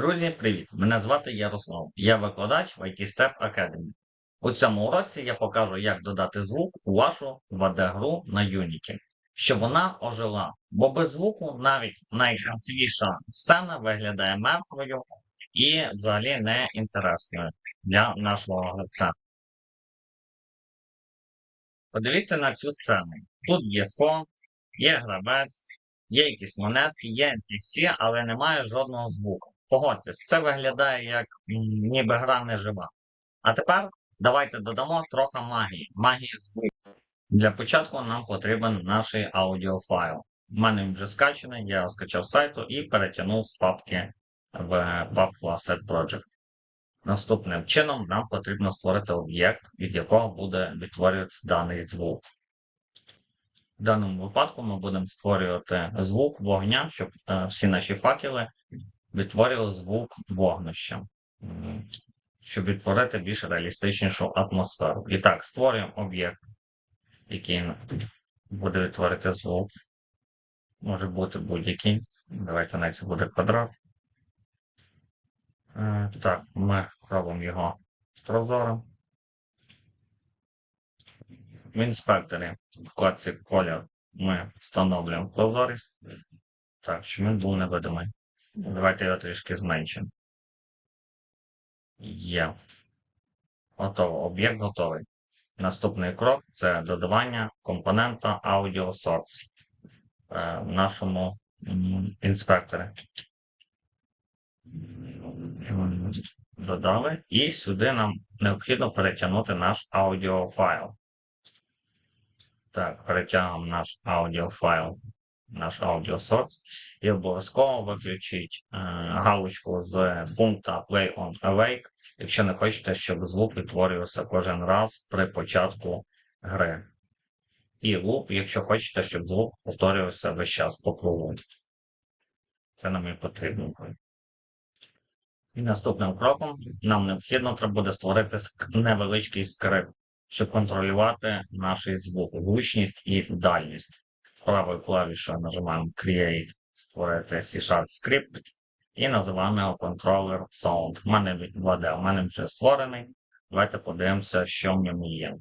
Друзі, привіт! Мене звати Ярослав. Я викладач в IT Step Academy. У цьому уроці я покажу, як додати звук у вашу 2D-гру на Unity, щоб вона ожила. Бо без звуку навіть найкрасивіша сцена виглядає мертвою і взагалі не інтересною для нашого гравця. Подивіться на цю сцену. Тут є фон, є гравець, є якісь монетки, є NPC, але немає жодного звуку. Погодьтесь, це виглядає як ніби гра не жива. А тепер давайте додамо трохи магії. Магії звуку. Для початку нам потрібен наш аудіофайл. У мене він вже скачаний, я його скачав сайту і перетягнув з папки в папку Asset Project. Наступним чином нам потрібно створити об'єкт, від якого буде відтворюватися даний звук. В даному випадку ми будемо створювати звук вогня, щоб е, всі наші факели відтворювали звук вогнища, щоб відтворити більш реалістичнішу атмосферу. І так, створюємо об'єкт, який буде відтворити звук. Може бути будь-який. Давайте навіть це буде квадрат. Е, Так, ми робимо його прозорим. В інспекторі вкладці колір ми встановлюємо прозорість. Так, щоб він був невидимий. Давайте його трішки зменшимо. Є. Готово. Об'єкт готовий. Наступний крок це додавання компонента Audio Source е, в нашому інспекторі. Додали. І сюди нам необхідно перетягнути наш аудіофайл. Так, перетягуємо наш аудіофайл, наш аудіосорс. І обов'язково виключіть е, галочку з пункту Play on Awake, якщо не хочете, щоб звук відтворювався кожен раз при початку гри. І луп, якщо хочете, щоб звук повторювався весь час по кругу. Це нам і потрібно. І наступним кроком нам необхідно треба буде створити невеличкий скрипт, щоб контролювати наш звук, гучність і дальність. Правою клавішою нажимаємо Create, створити C-Sharp скрипт і називаємо його Controller Sound. У мене 2D, у мене вже створений. Давайте подивимося, що в ньому є.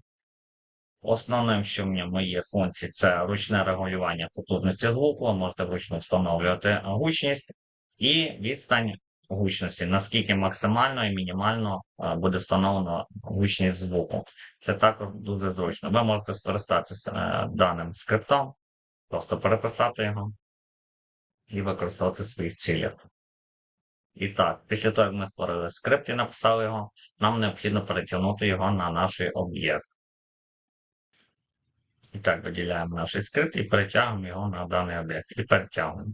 Основним, що в ньому є функції, це ручне регулювання потужності звуку, можете вручну встановлювати гучність і відстань гучності, наскільки максимально і мінімально е, буде встановлено гучність звуку. Це також дуже зручно. Ви можете скористатися е, даним скриптом, просто переписати його і використовувати в своїх цілях. І так, після того, як ми створили скрипт і написали його, нам необхідно перетягнути його на наш об'єкт. І так, виділяємо наш скрипт і перетягуємо його на даний об'єкт. І перетягуємо.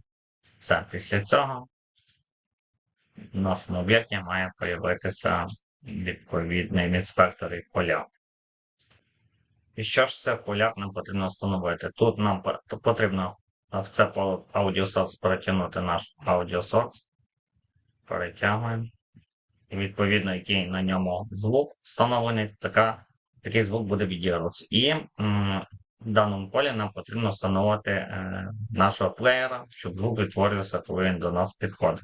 Все, після цього в нашому об'єкті має з'явитися відповідний інспектор і поля. І що ж це в полях нам потрібно встановити? Тут нам потрібно в це аудіосорс перетягнути наш аудіосорс. Перетягуємо. І відповідно, який на ньому звук встановлений, така, такий звук буде відігруватися. І м, в даному полі нам потрібно встановити е, нашого плеєра, щоб звук відтворювався, коли він до нас підходить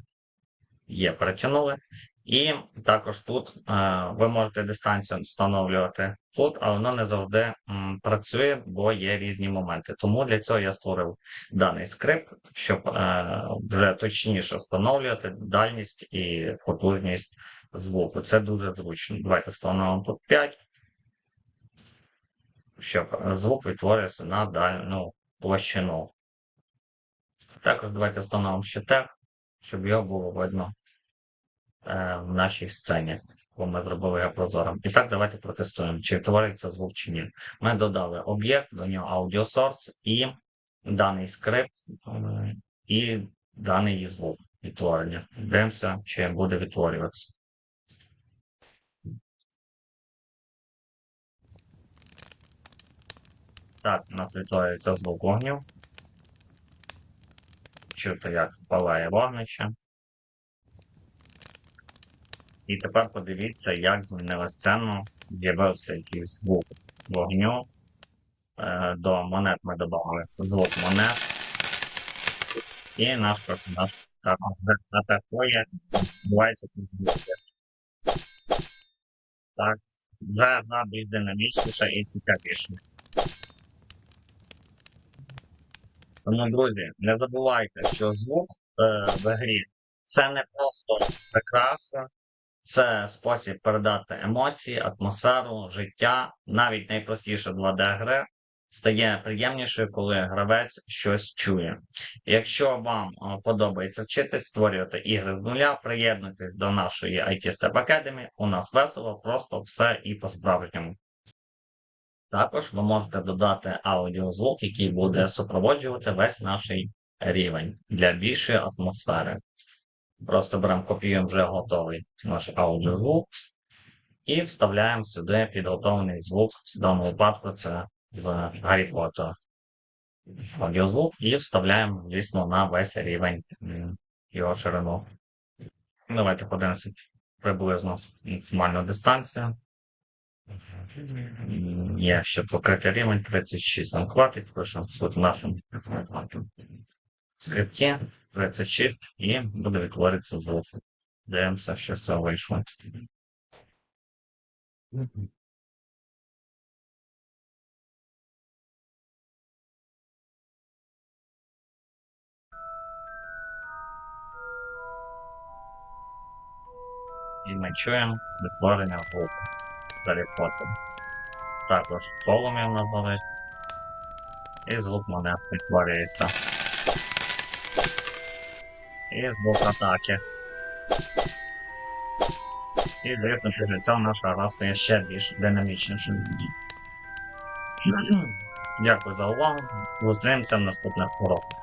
є, перетягнули. І також тут е, ви можете дистанцію встановлювати тут, але воно не завжди працює, бо є різні моменти. Тому для цього я створив даний скрипт, щоб е, вже точніше встановлювати дальність і потужність звуку. Це дуже зручно. Давайте встановимо тут 5, щоб звук відтворювався на дальну площину. Також давайте встановимо ще тег, щоб його було видно в нашій сцені, бо ми зробили його прозорим. І так, давайте протестуємо, чи твориться звук чи ні. Ми додали об'єкт, до нього audio source і даний скрипт, е, і даний звук відтворення. Дивимося, чи буде відтворюватися. Так, у нас відтворюється звук вогню. Чути, як палає вогнище. І тепер подивіться, як змінила сцену. З'явився якийсь звук вогню. Е, До монет ми додали звук монет. І наш персонаж Так, атакує, бувається тут звуки. Так, вже гра більш динамічніша і цікавіша. Тому, друзі, не забувайте, що звук е, в грі це не просто прикраса, це спосіб передати емоції, атмосферу, життя. Навіть найпростіша 2D-гра стає приємнішою, коли гравець щось чує. Якщо вам е, подобається вчитись, створювати ігри з нуля, приєднуйтесь до нашої IT Step Academy. У нас весело, просто все і по-справжньому. Також ви можете додати аудіозвук, який буде супроводжувати весь наш рівень для більшої атмосфери. Просто беремо, копіюємо вже готовий наш аудіозвук і вставляємо сюди підготовлений звук. В даному випадку це з Гаррі Поттера. Аудіозвук і вставляємо, звісно, на весь рівень його ширину. Давайте подивимося приблизно максимальну дистанцію. Є ще покрити рівень 36 нам хватить, пишемо тут в нашому скрипті 36 і буде відтворитися звук. Дивимося, що з цього вийшло. І ми чуємо відтворення звуку Гаррі Поттера. Також полум'я на горить. І звук монет відтворюється. І звук атаки. І звісно, на цього наша гра стає ще більш динамічнішим. Дякую за увагу. Зустрінемося в наступних уроках.